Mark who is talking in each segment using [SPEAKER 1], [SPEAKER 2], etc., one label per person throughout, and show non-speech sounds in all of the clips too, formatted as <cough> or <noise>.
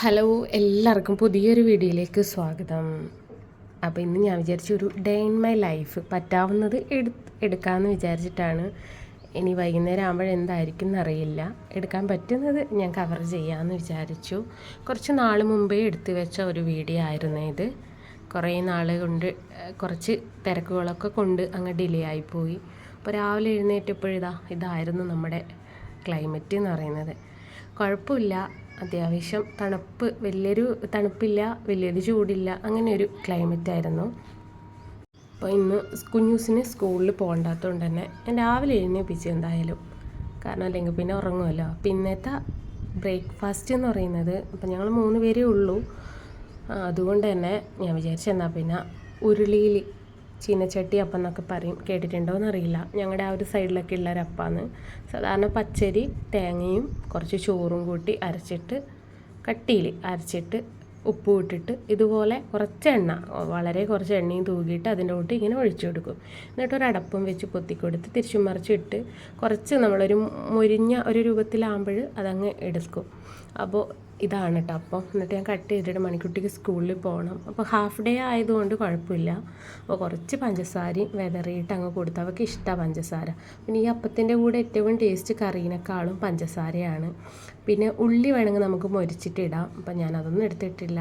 [SPEAKER 1] Hello എല്ലാവർക്കും പുതിയൊരു വീഡിയോയിലേക്ക് സ്വാഗതം. അപ്പോൾ ഇന്ന് ഞാൻ വിചാരിച്ചു ഒരു ഡേ ഇൻ മൈ ലൈഫ് പറ്റാവുന്നത് എടു എടുക്കാമെന്ന് വിചാരിച്ചിട്ടാണ്. ഇനി വൈകുന്നേരം ആകുമ്പോഴെന്തായിരിക്കും എന്നറിയില്ല എടുക്കാൻ പറ്റുന്നത് ഞാൻ കവർ ചെയ്യാമെന്ന് വിചാരിച്ചു. കുറച്ച് നാൾ മുമ്പേ എടുത്തു വെച്ച ഒരു വീഡിയോ ആയിരുന്നു ഇത്. കുറേ നാൾ കൊണ്ട് കുറച്ച് തിരക്കുകളൊക്കെ കൊണ്ട് അങ്ങ് ഡിലേ ആയിപ്പോയി അപ്പോൾ രാവിലെ എഴുന്നേറ്റപ്പോഴിതാ ഇതായിരുന്നു നമ്മുടെ ക്ലൈമറ്റ് എന്ന് പറയുന്നത്. കുഴപ്പമില്ല. അത്യാവശ്യം തണുപ്പ് വലിയൊരു തണുപ്പില്ല വലിയൊരു ചൂടില്ല അങ്ങനെ ഒരു ക്ലൈമറ്റ് ആയിരുന്നു. അപ്പോൾ ഇന്ന് കുഞ്ഞൂസിന് സ്കൂളിൽ പോകണ്ടാത്തതുകൊണ്ട് തന്നെ ഞാൻ രാവിലെ എഴുന്നേൽപ്പിച്ചു എന്തായാലും. കാരണം അല്ലെങ്കിൽ പിന്നെ ഉറങ്ങുമല്ലോ. പിന്നത്തെ ബ്രേക്ക്ഫാസ്റ്റ് എന്ന് പറയുന്നത് അപ്പം ഞങ്ങൾ മൂന്ന് പേരേ ഉള്ളൂ. അതുകൊണ്ട് തന്നെ ഞാൻ വിചാരിച്ചു എന്നാൽ പിന്നെ ഉരുളിയിൽ ചീനച്ചട്ടി അപ്പം എന്നൊക്കെ പറയും കേട്ടിട്ടുണ്ടോ എന്നറിയില്ല ഞങ്ങളുടെ ആ ഒരു സൈഡിലൊക്കെ ഉള്ള ഒരു അപ്പാന്ന്. സാധാരണ പച്ചരി തേങ്ങയും കുറച്ച് ചോറും കൂട്ടി അരച്ചിട്ട് കട്ടിയിൽ അരച്ചിട്ട് ഉപ്പ് ഇട്ടിട്ട് ഇതുപോലെ കുറച്ച് എണ്ണ വളരെ കുറച്ച് എണ്ണയും തൂകിയിട്ട് അതിന്റെ കൂട്ട് ഇങ്ങനെ ഒഴിച്ചു കൊടുക്കും. എന്നിട്ട് ഒരു അടപ്പം വെച്ച് പൊത്തിക്കൊടുത്ത് തിരിച്ചും മറിച്ചിട്ട് കുറച്ച് നമ്മളൊരു മുരിഞ്ഞ ഒരു രൂപത്തിലാകുമ്പോൾ അതങ്ങ് എടുക്കും. അപ്പോൾ ഇതാണ് കേട്ടോ അപ്പോൾ എന്നിട്ട് ഞാൻ കട്ട് ചെയ്തിട്ട് മണിക്കുട്ടിക്ക് സ്കൂളിൽ പോകണം അപ്പോൾ ഹാഫ് ഡേ ആയതുകൊണ്ട് കുഴപ്പമില്ല. അപ്പോൾ കുറച്ച് പഞ്ചസാരയും വിതറിയിട്ട് അങ്ങ് കൊടുത്തു. അവൾക്ക് ഇഷ്ടമാണ് പഞ്ചസാര. പിന്നെ ഈ അപ്പത്തിന്റെ കൂടെ ഏറ്റവും ടേസ്റ്റ് കറീനേക്കാളും പഞ്ചസാരയാണ്. പിന്നെ ഉള്ളി വേണമെങ്കിൽ നമുക്ക് മൊരിച്ചിട്ട് ഇടാം. അപ്പം ഞാനതൊന്നും എടുത്തിട്ടില്ല.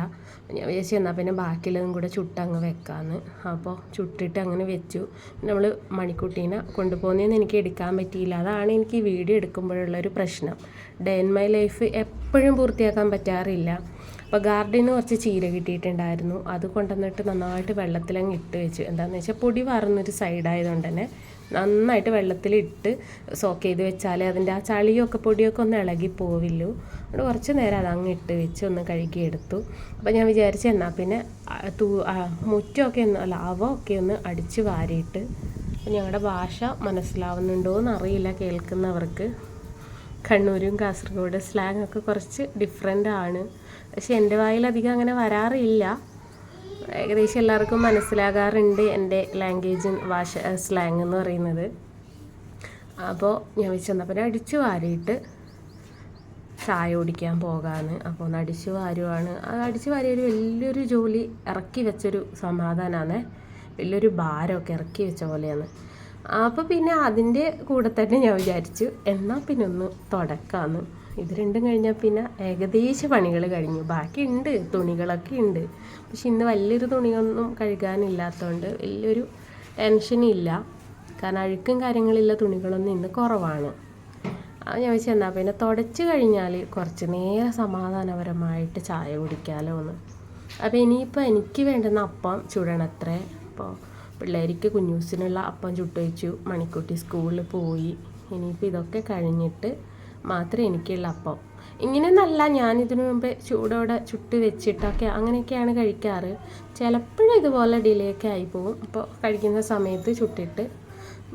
[SPEAKER 1] ഞാൻ വിചാരിച്ചു എന്നാൽ പിന്നെ ബാക്കിയുള്ളതും കൂടെ ചുട്ടങ്ങ് വെക്കാമെന്ന് അപ്പോൾ ചുട്ടിട്ട് അങ്ങനെ വെച്ചു. നമ്മൾ മണിക്കുട്ടീനെ കൊണ്ടുപോകുന്നതെന്ന് എനിക്ക് എടുക്കാൻ പറ്റിയില്ല. അതാണ് എനിക്ക് ഈ വീഡിയോ എടുക്കുമ്പോഴുള്ളൊരു പ്രശ്നം. ഡേ ഇൻ മൈ ലൈഫ് എപ്പോഴും പൂർത്തിയാക്കാൻ പറ്റാറില്ല. അപ്പോൾ ഗാർഡന് കുറച്ച് ചീര കിട്ടിയിട്ടുണ്ടായിരുന്നു. അത് കൊണ്ടുവന്നിട്ട് നന്നായിട്ട് വെള്ളത്തിലങ്ങ് ഇട്ട് വെച്ചു. എന്താണെന്ന് വെച്ചാൽ പൊടി വാറുന്നൊരു സൈഡായതുകൊണ്ട് തന്നെ. നന്നായിട്ട് വെള്ളത്തിലിട്ട് സോക്ക് ചെയ്ത് വെച്ചാലേ അതിന്റെ ആ ചളിയൊക്കെ പൊടിയൊക്കെ ഒന്ന് ഇളകി പോവില്ലു. അതുകൊണ്ട് കുറച്ച് നേരം അത് അങ്ങ് ഇട്ട് വെച്ച് ഒന്ന് കഴുകിയെടുത്തു അപ്പോൾ ഞാൻ വിചാരിച്ചു എന്നാൽ പിന്നെ തൂ മുറ്റമൊക്കെ ഒന്ന് അല്ല ഒക്കെ ഒന്ന് അടിച്ച് വാരിയിട്ട് അപ്പം ഞങ്ങളുടെ ഭാഷ മനസ്സിലാവുന്നുണ്ടോ എന്നറിയില്ല കേൾക്കുന്നവർക്ക്. കണ്ണൂരും കാസർഗോഡ് സ്ലാങ് ഒക്കെ കുറച്ച് ഡിഫറെന്റ് ആണ്. പക്ഷെ എന്റെ വായിൽ അധികം അങ്ങനെ വരാറില്ല. ഏകദേശം എല്ലാവർക്കും മനസ്സിലാകാറുണ്ട് എന്റെ ലാംഗ്വേജ് ഭാഷ സ്ലാങ് എന്ന് പറയുന്നത്. അപ്പോൾ ഞാൻ വെച്ച് വന്നപ്പോൾ അടിച്ചു വാരിയിട്ട് ചായ കുടിക്കാൻ പോകാമെന്ന് അപ്പോൾ ഒന്ന് അടിച്ചു വാരുവാണ്. അത് അടിച്ചു വാരിയ ഒരു വലിയൊരു ജോലി ഇറക്കി വെച്ചൊരു സമാധാനമാണ് വലിയൊരു ഭാരമൊക്കെ ഇറക്കി വെച്ച പോലെയാണ്. അപ്പോൾ പിന്നെ അതിന്റെ കൂടെ തന്നെ ഞാൻ വിചാരിച്ചു എന്നാൽ പിന്നെ ഒന്ന് തുടക്കാമെന്ന് ഇത് രണ്ടും കഴിഞ്ഞാൽ പിന്നെ ഏകദേശ പണികൾ കഴിഞ്ഞു. ബാക്കിയുണ്ട് തുണികളൊക്കെ ഉണ്ട്. പക്ഷെ ഇന്ന് വലിയൊരു തുണിയൊന്നും കഴുകാനില്ലാത്തതുകൊണ്ട് വലിയൊരു ടെൻഷനില്ല കാരണം അഴുക്കും കാര്യങ്ങളില്ല തുണികളൊന്നും ഇന്ന് കുറവാണ്. അത് ഞാൻ വെച്ചാൽ എന്നാൽ പിന്നെ തുടച്ച് കഴിഞ്ഞാൽ കുറച്ച് നേരം സമാധാനപരമായിട്ട് ചായ കുടിക്കാമല്ലോ എന്ന് അപ്പോൾ ഇനിയിപ്പോൾ എനിക്ക് വേണ്ടുന്ന അപ്പം ചുടണത്രേ. അപ്പോൾ പിള്ളേർക്ക് കുഞ്ഞൂസിനുള്ള അപ്പം ചുട്ടുവെച്ചു മണിക്കുട്ടി സ്കൂളിൽ പോയി. ഇനിയിപ്പോൾ ഇതൊക്കെ കഴിഞ്ഞിട്ട് മാത്രമേ എനിക്കുള്ള അപ്പം. ഇങ്ങനെയൊന്നല്ല ഞാൻ ഇതിനു മുമ്പേ ചൂടോടെ ചുട്ട് വെച്ചിട്ടൊക്കെ അങ്ങനെയൊക്കെയാണ് കഴിക്കാറ്. ചിലപ്പോഴും ഇതുപോലെ ഡിലേ ഒക്കെ ആയി പോകും. അപ്പോൾ കഴിക്കുന്ന സമയത്ത് ചുട്ടിട്ട്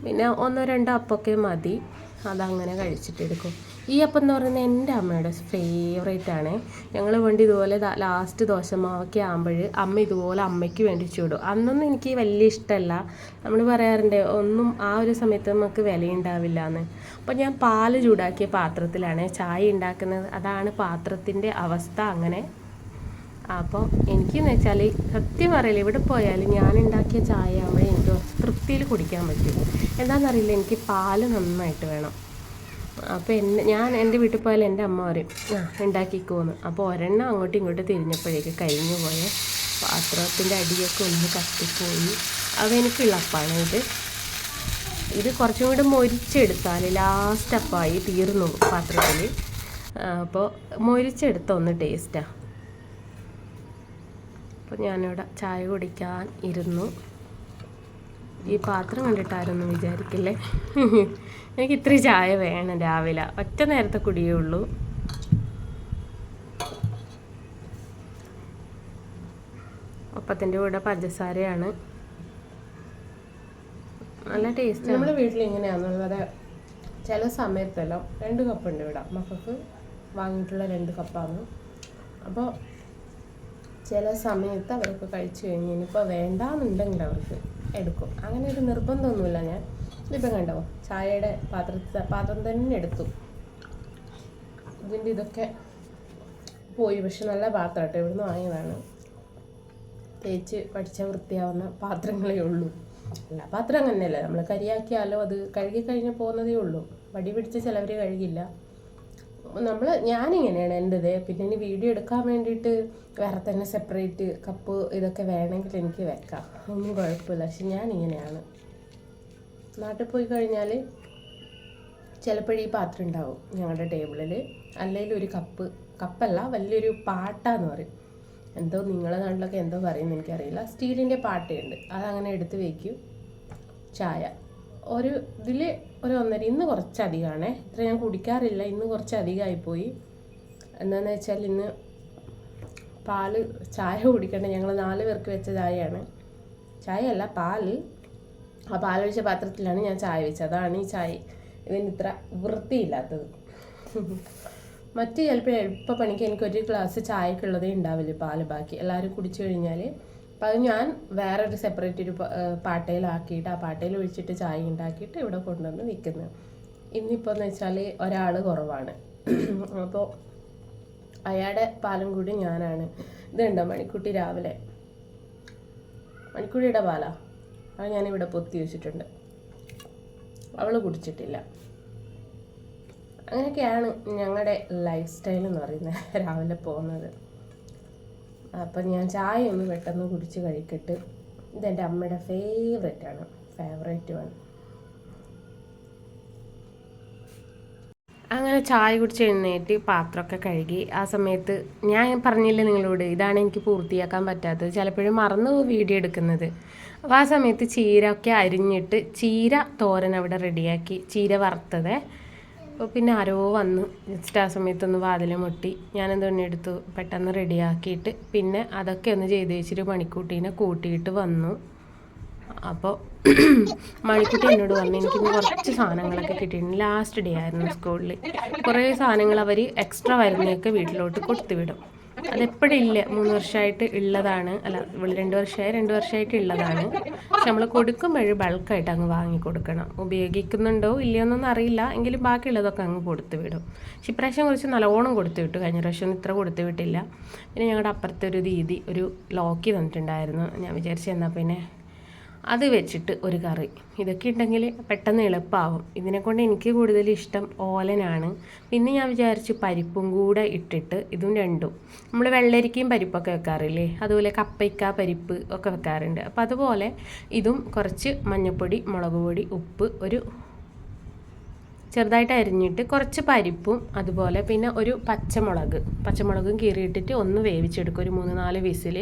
[SPEAKER 1] പിന്നെ ഒന്നോ രണ്ടോ അപ്പൊക്കെ മതി. അതങ്ങനെ കഴിച്ചിട്ടെടുക്കും. ഈ അപ്പം എന്ന് പറയുന്നത് എന്റെ അമ്മയുടെ ഫേവറേറ്റ് ആണ്. ഞങ്ങൾ വേണ്ടി ഇതുപോലെ ലാസ്റ്റ് ദോശമാവൊക്കെ ആകുമ്പോൾ അമ്മ ഇതുപോലെ അമ്മയ്ക്ക് വേണ്ടി ചൂടും. അന്നൊന്നും എനിക്ക് വലിയ ഇഷ്ടമല്ല. നമ്മൾ പറയാറുണ്ട് ഒന്നും ആ ഒരു സമയത്ത് നമുക്ക് വിലയുണ്ടാവില്ല എന്ന് അപ്പോൾ ഞാൻ പാൽ ചൂടാക്കിയ പാത്രത്തിലാണ് ചായ ഉണ്ടാക്കുന്നത്. അതാണ് പാത്രത്തിന്റെ അവസ്ഥ അങ്ങനെ. അപ്പോൾ എനിക്കെന്ന് വെച്ചാൽ സത്യം പറയില്ല ഇവിടെ പോയാലും ഞാൻ ഉണ്ടാക്കിയ ചായ ആകുമ്പോഴേ എനിക്ക് തൃപ്തിയിൽ കുടിക്കാൻ പറ്റും. എന്താണെന്നറിയില്ല എനിക്ക് പാൽ നന്നായിട്ട് വേണം. അപ്പോൾ എന്നെ ഞാൻ എന്റെ വീട്ടിൽ പോയാൽ എന്റെ അമ്മ പറയും ആ ഉണ്ടാക്കിക്കോന്ന്. അപ്പോൾ ഒരെണ്ണം അങ്ങോട്ടും ഇങ്ങോട്ടും തിരിഞ്ഞപ്പോഴേക്ക് കഴിഞ്ഞു പോയ പാത്രത്തിന്റെ അടിയൊക്കെ ഒന്ന് കത്തിപ്പോയി. അതെനിക്കുള്ള അപ്പാണ് ഇത് ഇത് കുറച്ചും കൂടെ മൊരിച്ചെടുത്താൽ ലാസ്റ്റ് അപ്പായി തീർന്നു പാത്രത്തിൽ അപ്പോൾ മൊരിച്ചെടുത്ത ഒന്ന് ടേസ്റ്റാണ് അപ്പോൾ ഞാനിവിടെ ചായ കുടിക്കാൻ ഇരുന്നു. ഈ പാത്രം കണ്ടിട്ടാരൊന്നും വിചാരിക്കില്ലേ? <laughs> എനിക്ക് ഇത്ര ചായ വേണം രാവിലെ. ഒറ്റ നേരത്തെ കുടിയേ ഉള്ളൂ. ഒപ്പത്തിന്റെ കൂടെ പഞ്ചസാരയാണ്. നല്ല ടേസ്റ്റ് നമ്മുടെ വീട്ടിൽ എങ്ങനെയാണെന്നുള്ളത് ചില സമയത്തെല്ലാം രണ്ട് കപ്പ് ഉണ്ട് ഇവിടെ. മക്കൾക്ക് വാങ്ങിയിട്ടുള്ള രണ്ട് കപ്പാണ് അപ്പോൾ ചില സമയത്ത് അവരൊക്കെ കഴിച്ചു കഴിഞ്ഞ് ഇനിയിപ്പോൾ വേണ്ടാന്നുണ്ടെങ്കിൽ അവർക്ക് എടുക്കും. അങ്ങനെ ഒരു നിർബന്ധമൊന്നുമില്ല ഞാൻ. ഇതിപ്പം കണ്ടോ? ചായയുടെ പാത്രത്തിൽ പാത്രം തന്നെ എടുത്തു. ഇതിന്റെ ഇതൊക്കെ പോയി. പക്ഷെ നല്ല പാത്രം കേട്ടോ. ഇവിടുന്ന് വാങ്ങിയതാണ്. തേച്ച് പഠിച്ച വൃത്തിയാവുന്ന പാത്രങ്ങളേ ഉള്ളൂ. എല്ലാ പാത്രം അങ്ങനെയല്ല? നമ്മൾ കരിയാക്കിയാലോ അത് കഴുകി കഴിഞ്ഞ് പോകുന്നതേ ഉള്ളൂ. വടി പിടിച്ച് ചിലവർ കഴുകില്ല. നമ്മൾ ഞാനിങ്ങനെയാണ് എന്റെത്. പിന്നെ ഇനി വീഡിയോ എടുക്കാൻ വേണ്ടിയിട്ട് വേറെ തന്നെ സെപ്പറേറ്റ് കപ്പ് ഇതൊക്കെ വേണമെങ്കിൽ എനിക്ക് വെക്കാം. ഒന്നും കുഴപ്പമില്ല. പക്ഷെ ഞാനിങ്ങനെയാണ്. നാട്ടിൽ പോയി കഴിഞ്ഞാൽ ചിലപ്പോഴീ പാത്രം ഉണ്ടാവും ഞങ്ങളുടെ ടേബിളിൽ അല്ലെങ്കിൽ ഒരു കപ്പ് കപ്പല്ല വലിയൊരു പാട്ടാന്ന് പറയും. എന്തോ നിങ്ങളെ നാട്ടിലൊക്കെ എന്തോ പറയുമെന്ന് എനിക്കറിയില്ല. സ്റ്റീലിന്റെ പാട്ടയുണ്ട്. അതങ്ങനെ എടുത്ത് വയ്ക്കും ചായ. ഒരു ഇതിൽ ഒരു ഒന്നര ഇന്ന് കുറച്ചധികമാണ് ഇത്ര ഞാൻ കുടിക്കാറില്ല ഇന്ന് കുറച്ച് അധികമായിപ്പോയി എന്താണെന്ന് വെച്ചാൽ ഇന്ന് പാൽ ചായ കുടിക്കണ്ട ഞങ്ങൾ നാല് പേർക്ക് വെച്ച ചായയാണ്. ചായയല്ല പാൽ. ആ പാലൊഴിച്ച പാത്രത്തിലാണ് ഞാൻ ചായ വെച്ചത്. അതാണ് ഈ ചായ. ഇതിന് ഇത്ര വൃത്തിയില്ലാത്തത്. മറ്റ് ചിലപ്പോൾ എളുപ്പ പണിക്ക് എനിക്ക് ഒരു ഗ്ലാസ് ചായക്കുള്ളതേ ഉണ്ടാവില്ല പാൽ ബാക്കി. എല്ലാവരും കുടിച്ചു കഴിഞ്ഞാൽ അപ്പം അത് ഞാൻ വേറൊരു സെപ്പറേറ്റ് ഒരു പാട്ടയിലാക്കിയിട്ട് ആ പാട്ടയിൽ ഒഴിച്ചിട്ട് ചായ ഉണ്ടാക്കിയിട്ട് ഇവിടെ കൊണ്ടുവന്ന് വിൽക്കുന്നത് ഇന്നിപ്പോൾ എന്ന് വെച്ചാൽ ഒരാൾ കുറവാണ്. അപ്പോൾ അയാളുടെ പാലും കൂടി ഞാനാണ്. ഇതുണ്ടോ മണിക്കുട്ടി രാവിലെ? മണിക്കുട്ടിയുടെ പാലാ? അത് ഞാനിവിടെ പൊത്തി വെച്ചിട്ടുണ്ട്. അവൾ കുടിച്ചിട്ടില്ല. അങ്ങനെയൊക്കെയാണ് ഞങ്ങളുടെ ലൈഫ് സ്റ്റൈൽ എന്ന് പറയുന്നത്. രാവിലെ പോകുന്നത്. അപ്പം ഞാൻ ചായ ഒന്ന് പെട്ടെന്ന് കുടിച്ച് കഴിക്കട്ട്. ഇതെന്റെ അമ്മയുടെ ഫേവറേറ്റ് ആണ്. ഫേവറേറ്റ് ആണ് അങ്ങനെ ചായ കുടിച്ച് എഴുന്നേറ്റ് പാത്രമൊക്കെ കഴുകി. ആ സമയത്ത് ഞാൻ പറഞ്ഞില്ലേ നിങ്ങളോട് ഇതാണ് എനിക്ക് പൂർത്തിയാക്കാൻ പറ്റാത്തത്. ചിലപ്പോഴും മറന്നു വീഡിയോ എടുക്കുന്നത്. അപ്പോൾ ആ സമയത്ത് ചീര ഒക്കെ അരിഞ്ഞിട്ട് ചീര തോരൻ അവിടെ റെഡിയാക്കി ചീര വറുത്തത്. അപ്പോൾ പിന്നെ ആരോ വന്ന് ജസ്റ്റ് ആ സമയത്തൊന്ന് വാതിൽ മുട്ടി. ഞാനെന്ത് എടുത്തു പെട്ടെന്ന് റെഡിയാക്കിയിട്ട് പിന്നെ അതൊക്കെ ഒന്ന് ചെയ്ത് വെച്ചിട്ട് മണിക്കൂട്ടീനെ കൂട്ടിയിട്ട് വന്നു. അപ്പോൾ മണിക്കുട്ടി എന്നോട് പറഞ്ഞു എനിക്കിന്ന് കുറച്ച് സാധനങ്ങളൊക്കെ കിട്ടിയിട്ടുണ്ട്. ലാസ്റ്റ് ഡേ ആയിരുന്നു സ്കൂളിൽ കുറേ സാധനങ്ങൾ അവർ എക്സ്ട്രാ വരുന്നതൊക്കെ വീട്ടിലോട്ട് കൊടുത്തുവിടും അതെപ്പോഴില്ല മൂന്ന് വർഷമായിട്ട് ഉള്ളതാണ് അല്ല ഇവിടെ രണ്ട് വർഷമായി രണ്ട് വർഷമായിട്ട് ഉള്ളതാണ് പക്ഷെ നമ്മൾ കൊടുക്കുമ്പോഴും ബൾക്കായിട്ട് അങ്ങ് വാങ്ങി കൊടുക്കണം. ഉപയോഗിക്കുന്നുണ്ടോ ഇല്ലയോ എന്നൊന്നും അറിയില്ല. എങ്കിലും ബാക്കിയുള്ളതൊക്കെ അങ്ങ് കൊടുത്തു വിടും. പക്ഷെ ഇപ്രാവശ്യം കുറച്ച് നല്ലോണം കൊടുത്തു വിട്ടു. കഴിഞ്ഞ പ്രാവശ്യം ഇത്ര കൊടുത്തു വിട്ടില്ല. പിന്നെ ഞങ്ങളുടെ അപ്പുറത്തെ ഒരു രീതി ഒരു ലോക്കി തന്നിട്ടുണ്ടായിരുന്നു. ഞാൻ വിചാരിച്ചു എന്നാൽ പിന്നെ അത് വെച്ചിട്ട് ഒരു കറി. ഇതൊക്കെ ഉണ്ടെങ്കിൽ പെട്ടെന്ന് എളുപ്പമാവും ഇതിനെക്കൊണ്ട് എനിക്ക് കൂടുതൽ ഇഷ്ടം ഓലനാണ്. പിന്നെ ഞാൻ വിചാരിച്ചു പരിപ്പും കൂടെ ഇട്ടിട്ട് ഇതും രണ്ടും. നമ്മൾ വെള്ളരിക്കയും പരിപ്പൊക്കെ വെക്കാറില്ലേ? അതുപോലെ കപ്പയ്ക്ക പരിപ്പ് ഒക്കെ വെക്കാറുണ്ട്. അപ്പോൾ അതുപോലെ ഇതും കുറച്ച് മഞ്ഞൾപ്പൊടി മുളക് പൊടി ഉപ്പ് ഒരു ചെറുതായിട്ട് അരിഞ്ഞിട്ട് കുറച്ച് പരിപ്പും അതുപോലെ പിന്നെ ഒരു പച്ചമുളക്. പച്ചമുളകും കീറിയിട്ടിട്ട് ഒന്ന് വേവിച്ചെടുക്കും. ഒരു മൂന്ന് നാല് വിസിൽ.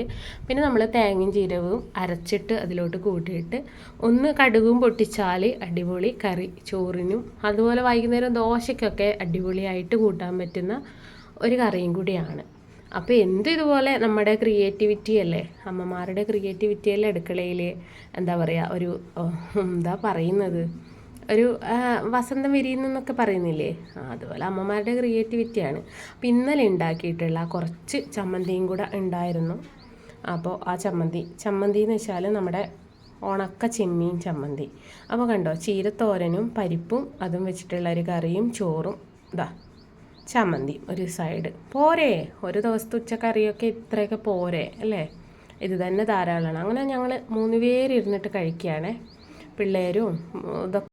[SPEAKER 1] പിന്നെ നമ്മൾ തേങ്ങയും ജീരകവും അരച്ചിട്ട് അതിലോട്ട് കൂട്ടിയിട്ട് ഒന്ന് കടുകും പൊട്ടിച്ചാൽ അടിപൊളി കറി. ചോറിനും അതുപോലെ വൈകുന്നേരം ദോശയ്ക്കൊക്കെ അടിപൊളിയായിട്ട് കൂട്ടാൻ പറ്റുന്ന ഒരു കറിയും കൂടിയാണ്. അപ്പോൾ എന്ത് ഇതുപോലെ നമ്മുടെ ക്രിയേറ്റിവിറ്റി അല്ലേ? അമ്മമാരുടെ ക്രിയേറ്റിവിറ്റി അല്ലേ അടുക്കളയിൽ എന്താ പറയുക ഒരു എന്താ പറയുന്നത്? ഒരു വസന്തം വിരിയുന്നൊക്കെ പറയുന്നില്ലേ? അതുപോലെ അമ്മമാരുടെ ക്രിയേറ്റിവിറ്റിയാണ് അപ്പം ഇന്നലെ ഉണ്ടാക്കിയിട്ടുള്ള കുറച്ച് ചമ്മന്തിയും കൂടെ ഉണ്ടായിരുന്നു. അപ്പോൾ ആ ചമ്മന്തി ചമ്മന്തി എന്ന് വെച്ചാൽ നമ്മുടെ ഉണക്ക ചെമ്മീൻ ചമ്മന്തി. അപ്പോൾ കണ്ടോ ചീരത്തോരനും പരിപ്പും അതും വെച്ചിട്ടുള്ള ഒരു കറിയും ചോറും ഇതാ ചമ്മന്തി ഒരു സൈഡ് പോരേ ഒരു ദിവസത്തെ ഉച്ചക്കറിയൊക്കെ ഇത്രയൊക്കെ പോരെ അല്ലേ? ഇത് തന്നെ ധാരാളമാണ്. അങ്ങനെ ഞങ്ങൾ മൂന്ന് പേരിരുന്നിട്ട് കഴിക്കുകയാണേ. പിള്ളേരും ഇതൊക്കെ